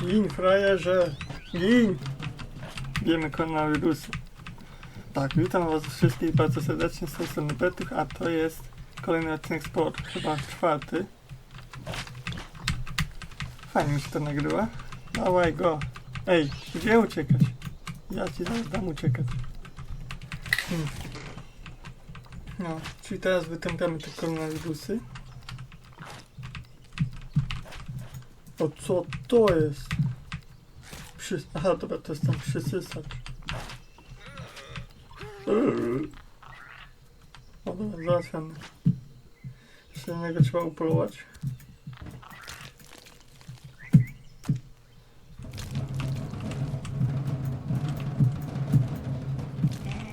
Gin, frajerze! Gin! Wiemy koronawirusy. Tak, witam was wszystkich bardzo serdecznie z tej strony a to jest kolejny odcinek sport, chyba czwarty. Fajnie mi się to nagrywa. Dawaj go! Ej, gdzie uciekać? Ja ci zaraz dam uciekać. Hmm. No, czyli teraz wytępiamy te koronawirusy. O co to jest? Przy... Aha, dobra, to jest tam przysysacz. O dobra, załatwiamy. Jeszcze niego trzeba upolować.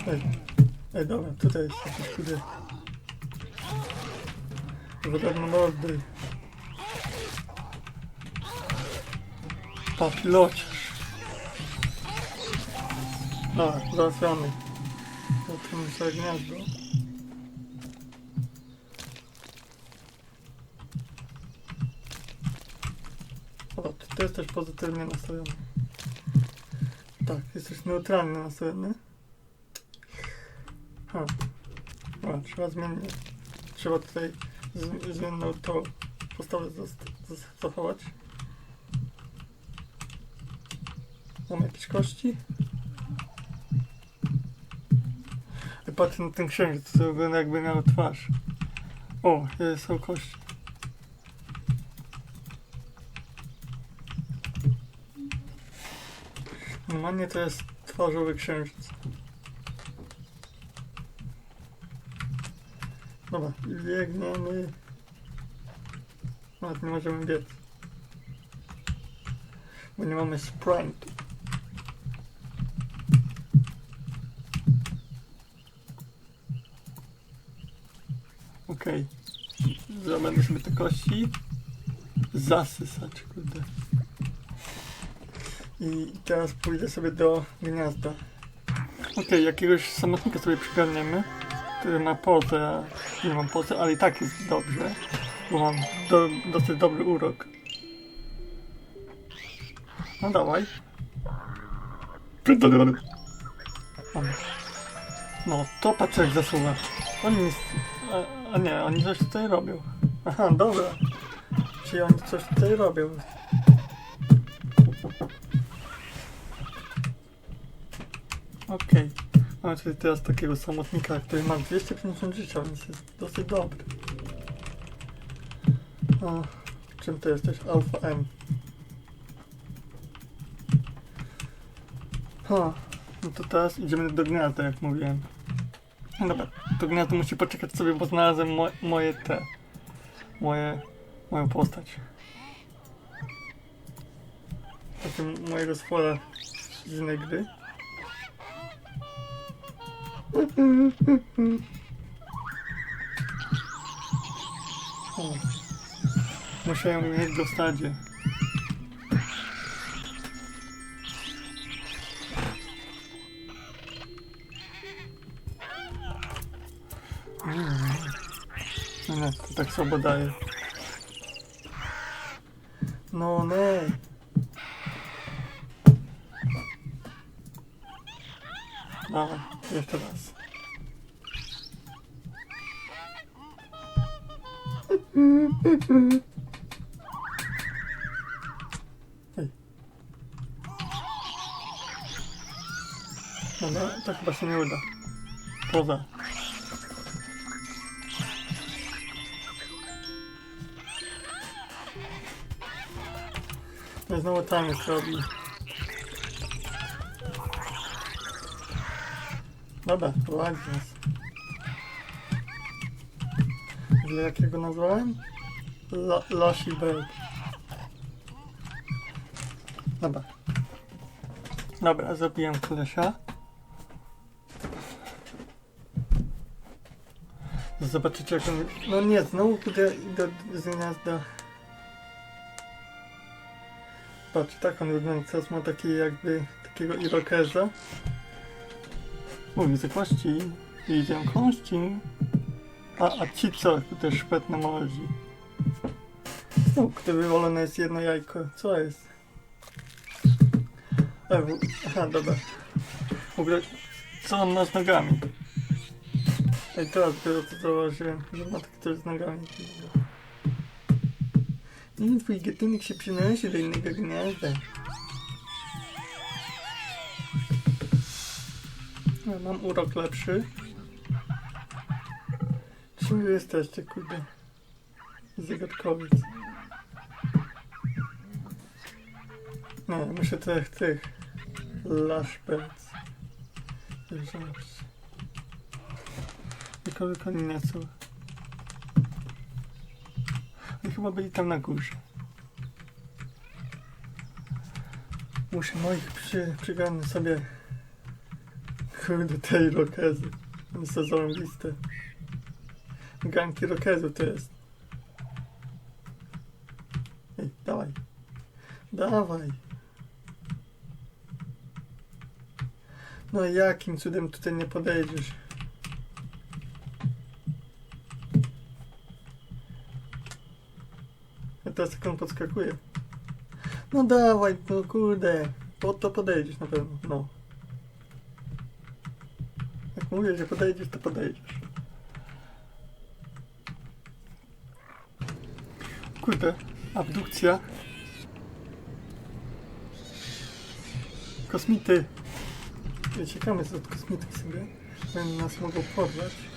Ej, ej dobra, tutaj jest jakiś kurde. Wodorne mordy. Papilociarz. Dobra, załatwiamy. Zatem sobie gniazdo. O, ty to jesteś pozytywnie nastawiony. Tak, jesteś neutralnie nastawiony. Ha. Dobra, trzeba zmienić. Trzeba tutaj zmienną to postawę zachować. Mam jakieś kości? Patrzę na ten księżyc, co wygląda jakby miał twarz. O, są kości. Normalnie to jest twarzowy księżyc. Dobra, biegniemy. Nawet nie możemy biec. Bo nie mamy sprintu. Okej. Zrobimy sobie te kości. Zasysać, kurde. I teraz pójdę sobie do gniazda. Okej, jakiegoś samotnika sobie przygarniemy, który ma a nie mam pozę, ale i tak jest dobrze, bo mam do, dosyć dobry urok. No dawaj. No, to patrz jak zasuwa. Oni nic... A, a nie, oni coś tutaj robią. Aha, dobra. Czyli oni coś tutaj robią. Okej. Mamy tutaj teraz takiego samotnika, który ma 250 życia, więc jest dosyć dobry. O, czym ty jesteś? Alfa M. Ha, no to teraz idziemy do gniazda, jak mówiłem. No dobra, to gniazdo musi poczekać sobie, bo znalazłem mo moje te... Moje... Moją postać. Takim mojego stwora z innej gry. O. Ją mieć w dostadzie. No nie, to tak słabo daje. No nie. Dawaj, jeszcze raz. Ej. Dobra, to chyba No znowu jest robi. Dobra, prowadzi nas. Dla jakiego nazwałem? Lo Bird. Dobra. Dobra, zabiłem kolesia. Zobaczycie jak on... No nie, znowu idę, idę z gniazda. Patrz, tak on wygląda. Teraz ma taki jakby takiego irokeza. O, widzę kości. Widzę kości. A, a ci co? Tutaj szpet na mordzi. O, gdy wywalone jest jedno jajko. Co jest? E, w... Aha, dobra. W ogóle, co on ma z nogami? Ej, teraz dopiero to zauważyłem, że ma takie coś z nogami. Nie, twój gatunek się przenosi do innego gniazda. Ja mam urok lepszy. Czym wy jesteście, kurde? Zagadkowiec. No, muszę tych, tych Lashbirds wziąć. Tylko koni nie są. Oni chyba byli tam na górze. Muszę moich przy, przygarnąć sobie kurde tej rokezy. Mam sezon listę. Ganki rokezu to jest. Ej, dawaj. Dawaj. No jakim cudem tutaj nie podejdziesz? Teraz jak podskakuje. No dawaj, no kurde. Po to podejdziesz na pewno, no. Jak mówię, że podejdziesz, to podejdziesz. Kurde, abdukcja. Kosmity. Uciekamy od kosmitów sobie. Oni nas mogą porwać.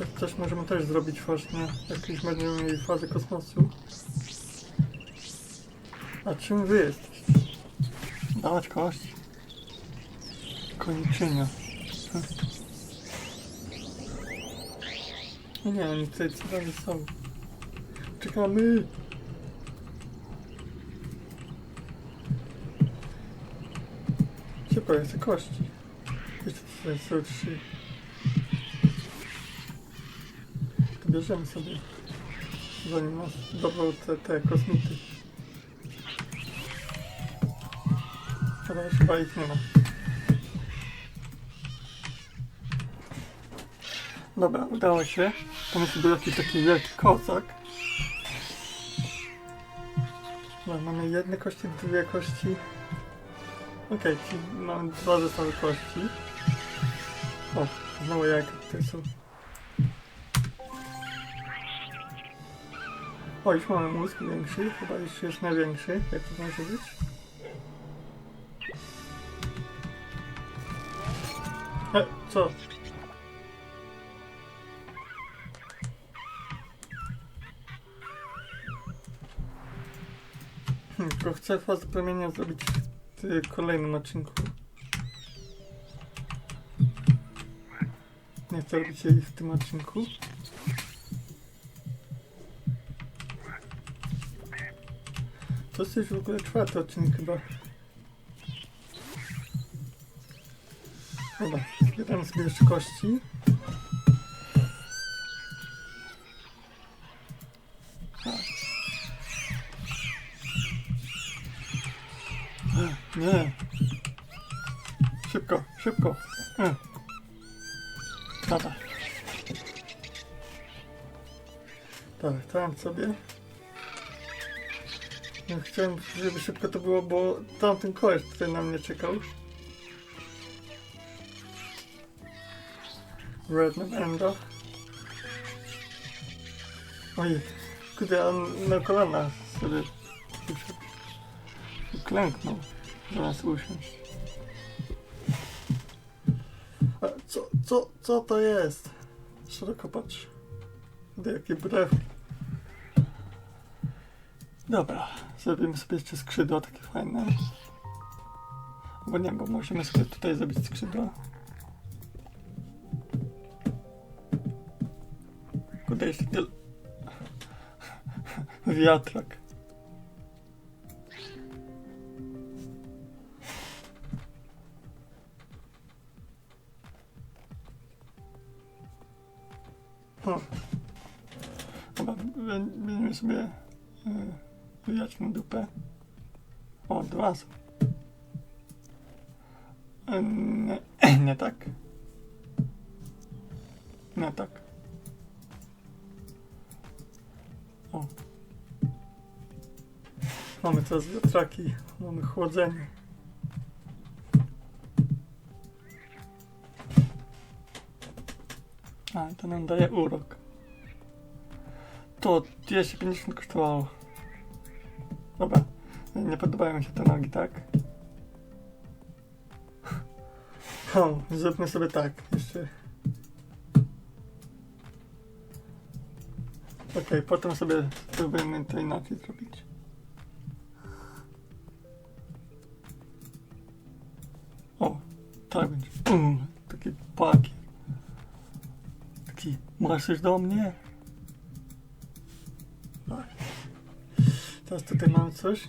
Tak też możemy też zrobić właśnie. Jakieś będziemy mieli fazę kosmosu. A czym wy jesteście? Dawać kość. Koniczynia. Hm. No nie, oni tutaj co dalej są. Czekamy! Ja chcę kości. Jeszcze tutaj są trzy. Bierzemy sobie. Zanim dobrą te, te kosmity. Ale chyba ich nie ma. Dobra, udało się. Tam jest był taki wielki kozak. Dobra, mamy jedne kości, dwie kości. Okej, czyli mamy dwa zestawy kości. O, znowu jak tutaj są. Już mamy mózg większy, chyba już jest największy, jak to może być. E, co? Hmm, tylko chcę fazę promienia zrobić w y, kolejnym odcinku. Nie chcę robić jej w tym odcinku. To jest w ogóle czwarty odcinek chyba. Dobra, zbieram sobie jeszcze kości. Nie, Nie. Szybko, szybko. Nie. Tak, tam sobie. Chciałem, żeby szybko to było, bo tamten koleś tutaj na mnie czekał. Red November. Oj, kurde, on na kolana sobie. Klęknął, zamiast usiąść. A co, co, co to jest? Szeroko patrz. Kurde, jakie brew. Dobra, zrobimy sobie jeszcze skrzydła takie fajne. Bo nie, bo musimy sobie tutaj zrobić skrzydła. Kurde, jeszcze tyle. Wiatrak. O. Dobra, we- weźmiemy sobie wyjać na dupę. O, dwa. E, Nie, nie tak. Nie tak. O. Mamy teraz wiatraki, mamy chłodzenie. A, to nam daje urok. To 250 kosztowało. Dobra, nie podobają mi się te nogi, tak? O, zróbmy sobie tak, jeszcze. Okej, potem sobie spróbujemy to inaczej zrobić. O, tak będzie. Um, taki pakiet. Taki, masz do mnie? Teraz tutaj mamy coś.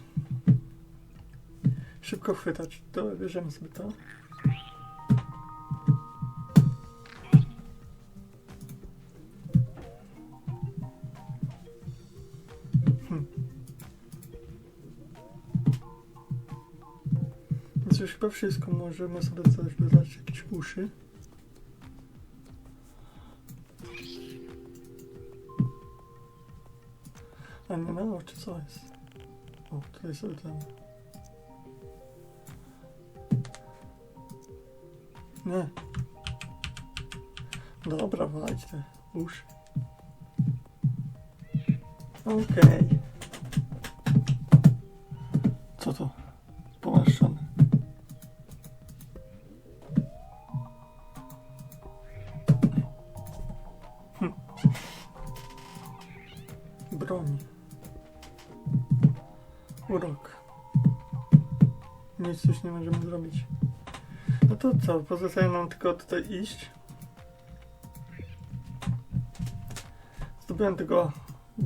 Szybko chwytać. Dobra, bierzemy sobie to. Hmm. Już chyba wszystko. Możemy sobie coś dodać, jakieś uszy. A nie na oczy, co jest? O, tutaj sobie ten... Nie. Dobra, walić te uszy. Okej. Co Nie możemy zrobić. No to co? Pozostaje nam tylko tutaj iść. Zdobyłem tego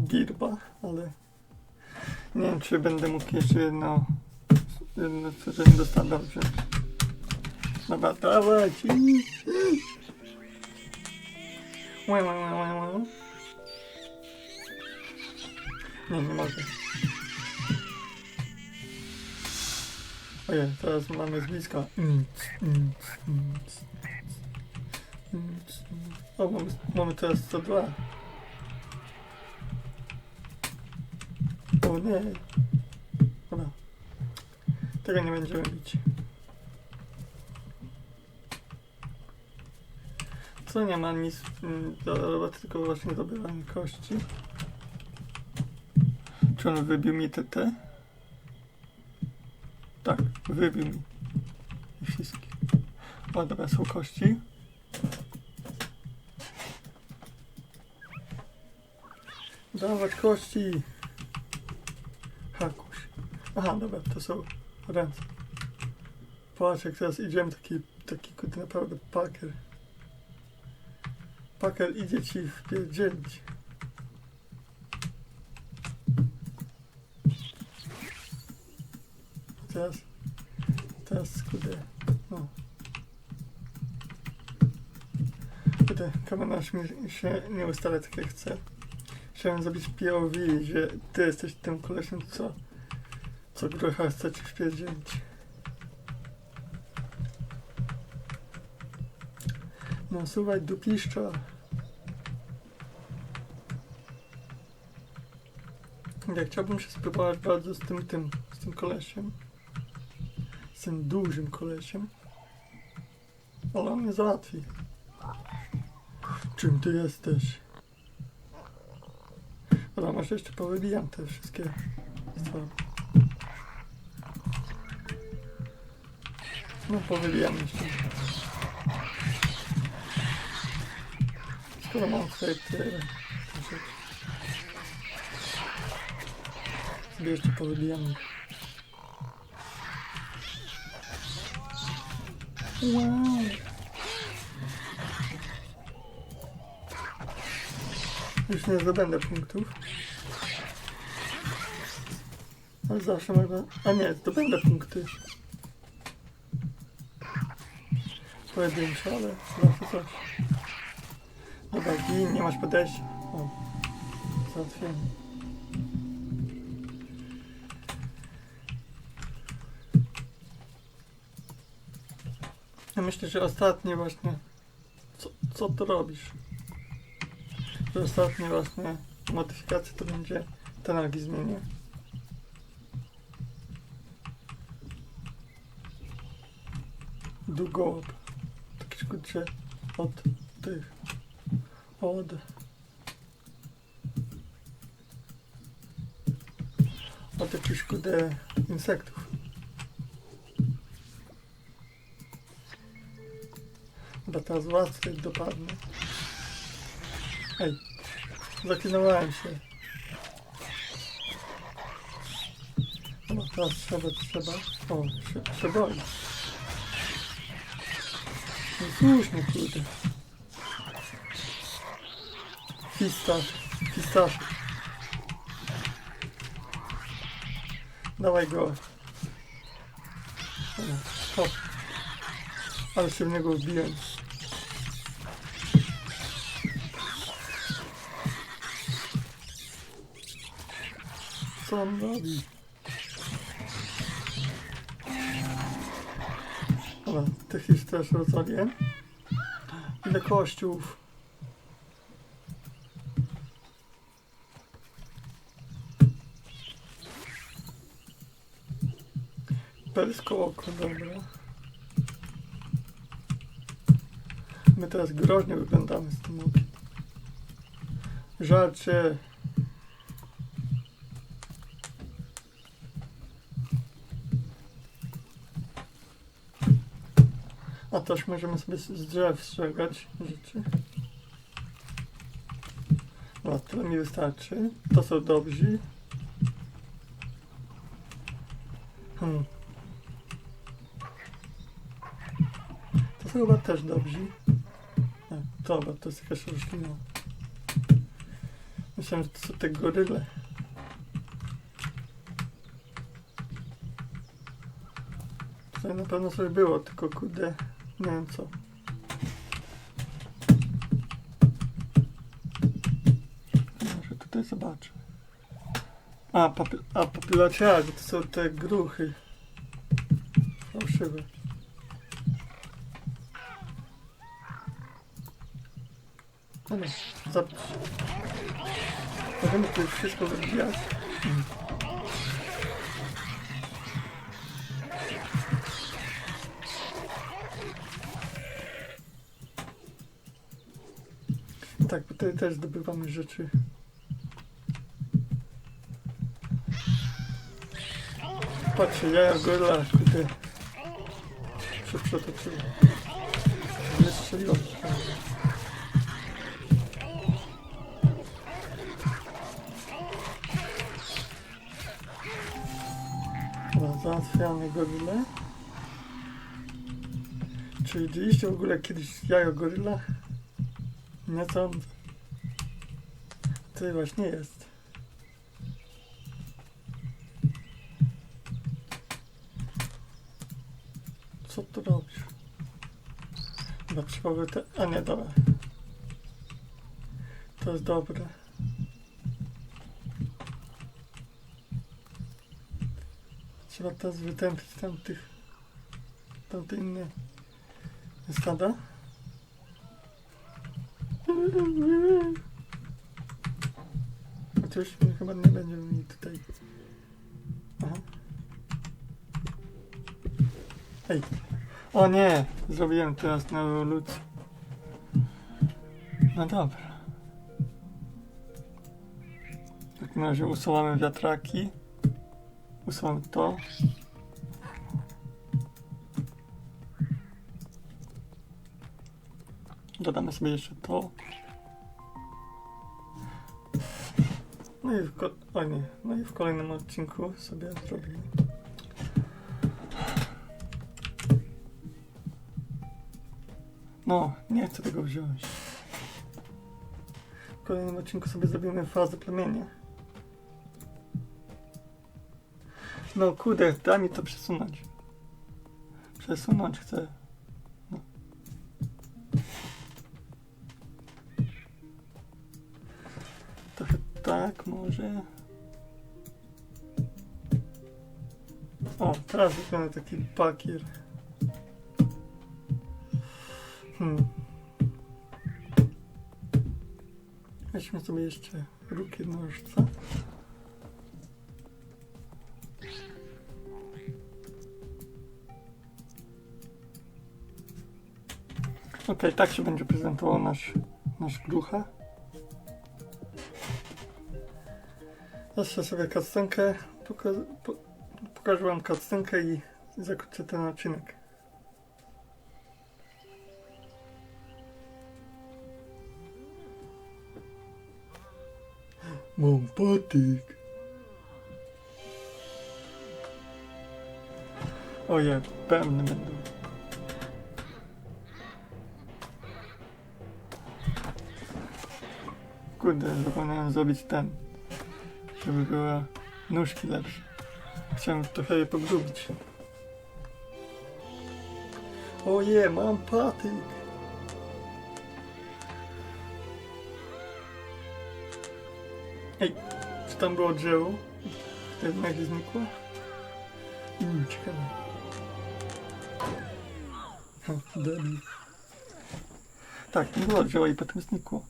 girba, ale nie wiem, czy będę mógł jeszcze jedno, jedno stworzenie do standard wziąć. Dobra, dawać. Łe, łe. Nie, nie mogę. Ojej, teraz mamy z bliska. O, mamy, mamy teraz 102. O nie. Dobra. Tego nie będziemy bić. Co nie ma nic mm, do roboty, tylko właśnie dobywamy kości. Czy on wybił mi te te? Tak, wybił mi. Wszystkie. O, dobra, są kości. Dawać kości. Hakuś. Aha, dobra, to są ręce. Patrz, jak teraz idziemy, taki, taki naprawdę paker. Paker idzie ci wpierdzielić. Teraz, teraz kurde, no. Kurde, kamerarz mi się nie ustawia tak jak chce. Chciałem zrobić POV, że ty jesteś tym kolesiem, co, co grocha chce ci wpierdzielić. No słuchaj, dupiszcza. Ja chciałbym się spróbować bardzo z tym, tym, z tym kolesiem. Z tym dużym kolesiem. Ale on mnie załatwi. Czym ty jesteś? Dobra, może jeszcze powybijam te wszystkie stwory. No, powybijam jeszcze. Skoro mam tutaj tyle. Sobie jeszcze powybijam. Wow. Już nie zdobędę punktów. Ale zawsze można... A nie, zdobędę punkty. Pojedyncze, ale zawsze coś. Dobra, gin, nie masz podejścia. O, załatwienie. Ja myślę, że ostatnie właśnie... Co, co robisz? że ostatnie właśnie modyfikacje to będzie te nogi zmienię. Do go up. Tak od tych. Od. Od jakichś kude insektów. Bo teraz łatwiej dopadnie. Ej, zaklinowałem się. No teraz trzeba, trzeba. O, się, się. No słusznie, kurde. Fistasz, fistasz. Dawaj go. Dobra, Hop. Ale się w niego wbiłem. Robi? Dobra, tych już też rozwaliłem. Ile kościółów? Persko oko, dobra. My teraz groźnie wyglądamy z tym okiem. Żarcie. Też możemy sobie z drzew strzegać rzeczy. No, tyle mi wystarczy. To są dobrzy. Hmm. To są chyba też dobrzy. Nie, to, jest jakaś roślina. Myślałem, że to są te goryle. Tutaj na pewno sobie było, tylko kurde, nie wiem co. Może tutaj zobaczę. A, papi a papilaciarze to są te gruchy. Fałszywe. No no, zapisz. Możemy tu już wszystko wybijać. Tak, też zdobywamy rzeczy. Patrzcie, jaja goryla, kurde. Się przetoczyło. Nie strzeliło. Dobra, załatwiamy gorylę. Czy widzieliście w ogóle kiedyś jajo goryla? Nie sądzę. To właśnie jest. Co tu robisz? Chyba by te... A nie, dobra. To jest dobre. Trzeba teraz wytępić tamtych... Tamte inne stada. My chyba nie będziemy mieli tutaj. Aha. Ej. O nie! Zrobiłem teraz na rewolucję. No dobra. W takim razie usuwamy wiatraki. Usuwamy to. Dodamy sobie jeszcze to. No i w, o nie. no i w kolejnym odcinku sobie zrobimy. No, nie chcę tego wziąć. W kolejnym odcinku sobie zrobimy fazę plemienia. No kurde, daj mi to przesunąć. Przesunąć chcę. Tak może. O, teraz wygląda taki pakier. Hmm. Weźmy sobie jeszcze ruki nożca. Okej, tak się będzie prezentował nasz, nasz grucha. Jeszcze sobie po pokażę wam cutscenkę i zakończę ten odcinek. Mam patyk. Oje, pewny będą. Kurde, zapomniałem zrobić ten, żeby były nóżki lepsze. Chciałem trochę je pogrubić. Oje, mam patyk. Ej, czy tam było drzewo? To jednak znikło? Mm, ciekawe. Ha, debil. Tak, nie było drzewa i potem znikło.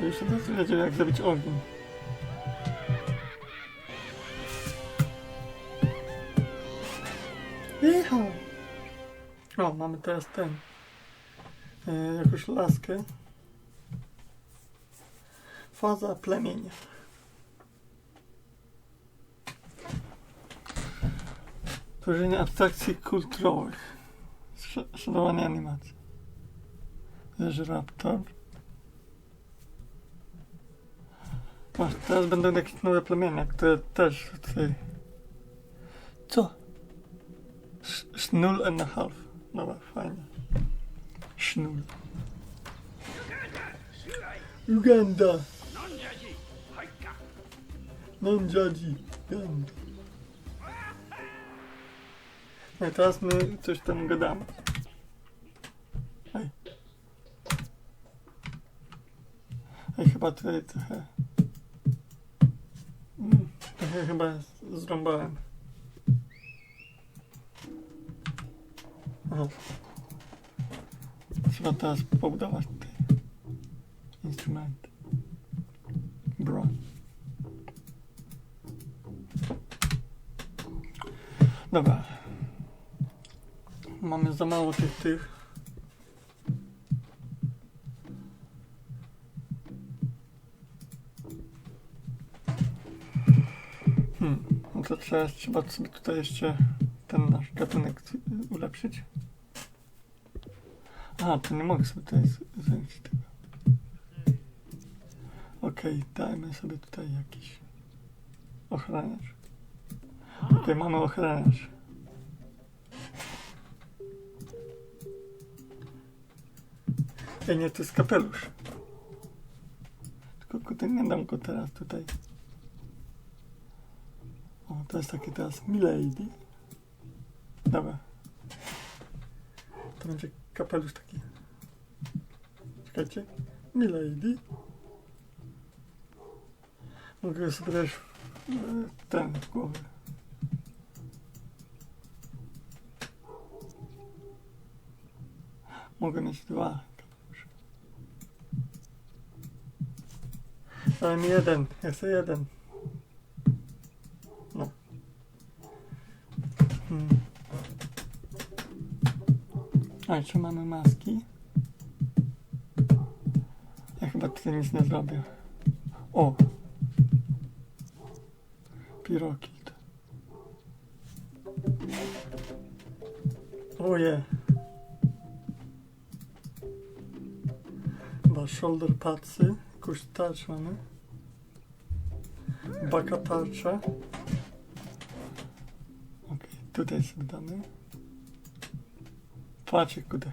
Tak, już teraz wiedział jak zrobić ogień. Jechał! O, mamy teraz ten. E, jakąś laskę. Faza plemienia. Tworzenie abstrakcji kulturowych. Sz- Szanowanie animacji. Leż raptor. Masz, teraz będą jakieś nowe plemienia, które też tutaj... Co? Sz- Sznul and a half. Dobra, fajnie. Sznul. Uganda. Nonjadzi. Uganda. No teraz my coś tam gadamy. Ej. Ej, chyba tutaj trochę... Mm, trochę chyba zrąbałem. Aha. Trzeba teraz pobudować te instrumenty. Broń. Dobra. Mamy za mało tych tych. Hmm. No to trzeba, trzeba sobie tutaj jeszcze ten nasz gatunek y, ulepszyć. A, to nie mogę sobie tutaj z- zwiększyć tego. Okej, dajmy sobie tutaj jakiś ochraniacz. Okej, mamy ochraniacz. Ej, nie, to jest kapelusz. Tylko nie dam go teraz tutaj. Jest taki teraz Milady. Dobra. To będzie kapelusz taki. Czekajcie. Milady. Mogę sobie e, ten w głowę. Mogę mieć dwa kapelusze. Ale mi jeden. Ja chcę jeden. A jeszcze mamy maski. Ja chyba tutaj nic nie zrobię. O! Pirokit. Oje. Chyba shoulder padsy. Jakąś tarcz mamy. Baka tarcza. Okej, tutaj sobie damy. Patrzcie, kudę.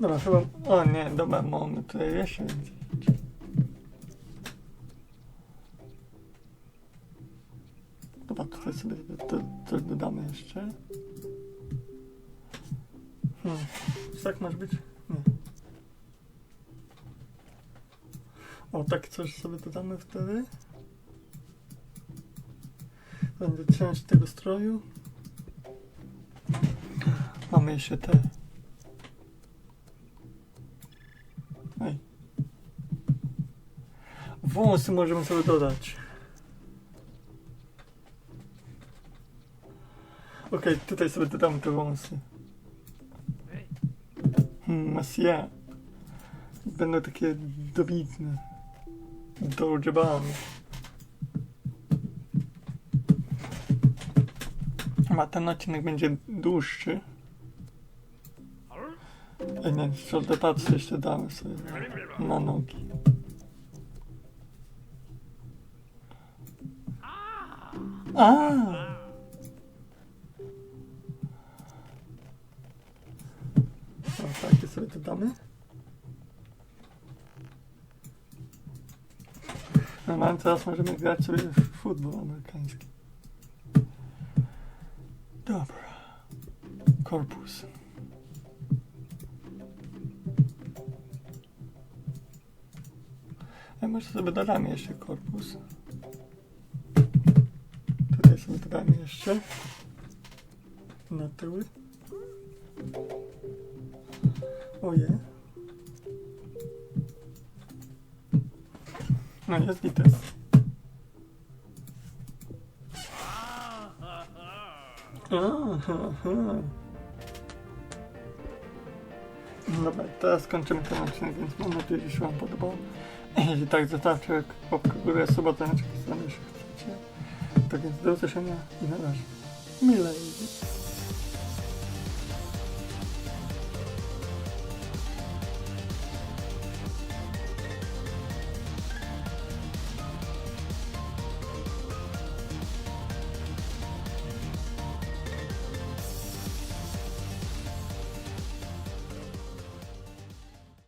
Dobra, chyba... O nie, dobra, mamy tutaj jeszcze. Dobra, tutaj sobie coś dodamy jeszcze. Hmm. Tak masz być? Nie. O, tak coś sobie dodamy wtedy. Będę część tego stroju. Mamy jeszcze te. Ej. Wąsy możemy sobie dodać. Okej, tutaj sobie dodamy te wąsy. Hmm, Masia. Będą takie dobitne. Dojebane. A ten odcinek będzie dłuższy. Ej, nie, shortcutsy jeszcze damy sobie na, na nogi. A! O, takie sobie dodamy. Normalnie teraz możemy grać sobie w futbol amerykański. Dobra. Korpus. Ja może sobie dodamy jeszcze korpus. Tutaj sobie dodamy jeszcze na tyły. Oje. No jest gites. Dobra, teraz kończymy ten odcinek, więc mam nadzieję, że się Wam podobał. Jeśli tak, zostawcie łapkę w górę, znaczy, jeśli chcecie. Tak więc do usłyszenia i na razie. Milej.